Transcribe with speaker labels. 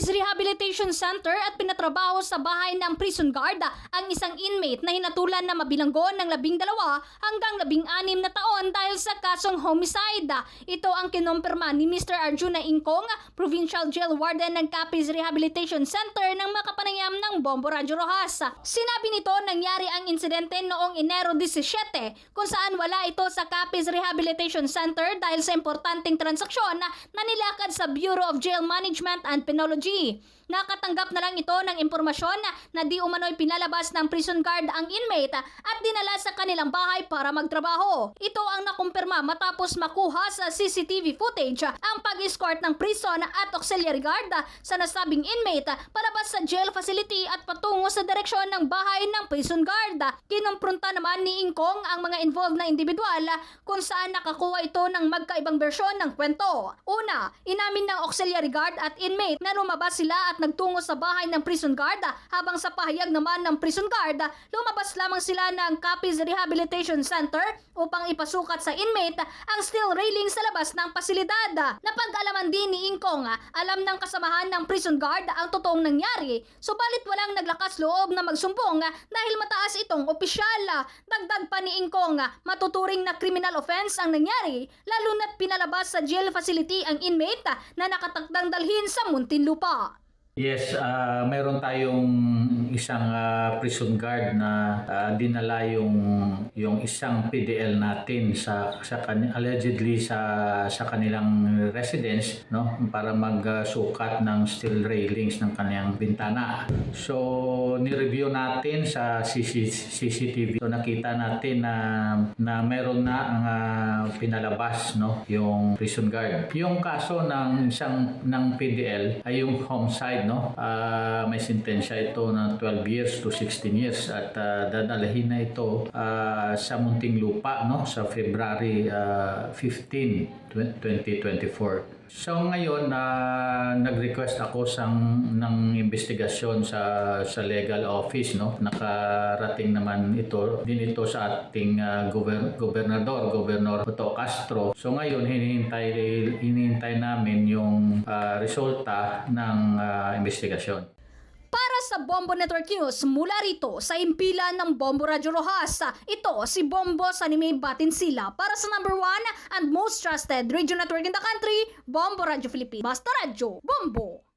Speaker 1: Capiz Rehabilitation Center at pinatrabaho sa bahay ng prison guard ang isang inmate na hinatulan na mabilanggo ng labing dalawa hanggang labing anim na taon dahil sa kasong homicide. Ito ang kinumpirma ni Mr. Arjuna Ingkong, Provincial Jail Warden ng Capiz Rehabilitation Center ng makapanayam ng Bombo Radyo Rojas. Sinabi nito nangyari ang insidente noong Enero 17 kung saan wala ito sa Capiz Rehabilitation Center dahil sa importanteng transaksyon na nanilakad sa Bureau of Jail Management and Penology. Nakatanggap na lang ito ng impormasyon na di umano'y pinalabas ng prison guard ang inmate at dinala sa kanilang bahay para magtrabaho. Ito ang nakumpirma matapos makuha sa CCTV footage ang pag-escort ng prison at auxiliary guard sa nasabing inmate palabas sa jail facility at patungo sa direksyon ng bahay ng prison guard. Kinumpronta naman ni Ingkong ang mga involved na individual kung saan nakakuha ito ng magkaibang bersyon ng kwento. Una, inamin ng auxiliary guard at inmate na lumabas sila at nagtungo sa bahay ng prison guard habang sa pahayag naman ng prison guard, lumabas lamang sila ng Capiz Rehabilitation Center upang ipasukat sa inmate ang steel railing sa labas ng pasilidad. Napag-alaman din ni Ingkong, alam ng kasamahan ng prison guard ang totoong nangyari, subalit walang naglakas loob na magsumbong dahil mataas itong opisyal. Dagdag pa ni Ingkong, matuturing na criminal offense ang nangyari, lalo na't pinalabas sa jail facility ang inmate na nakatakdang dalhin sa Muntinlupa.
Speaker 2: Yes, ah mayroon tayong isang ah, prison guard na ah, dinala yung yung isang PDL natin sa sa kan- allegedly sa sa kanilang residence no para magsukat ng steel railings ng kanyang bintana. So ni-review natin sa CC, CCTV. So nakita natin na na meron na ang ah, pinalabas no yung prison guard. Yung kaso ng isang ng PDL ay yung homicide no. Ah, may sentensya ito ng 12 years to 16 years at ah, dadalhin na ito ah, sa Muntinlupa no sa February ah, 15, 2024. So ngayon na nag-request ako sang ng investigasyon sa sa legal office no. Nakarating naman ito din ito sa ating ah, gober- gobernador, Gobernador Otto Castro. So ngayon hinihintay hinihintay namin yung ah, resulta ng ah, investigasyon.
Speaker 1: Sa Bombo Network News, mula rito sa impila ng Bombo Radyo Rojas, ito si Bombo Sanime Batinsila para sa number one and most trusted radio network in the country, Bombo Radyo Philippines. Basta Radyo, Bombo!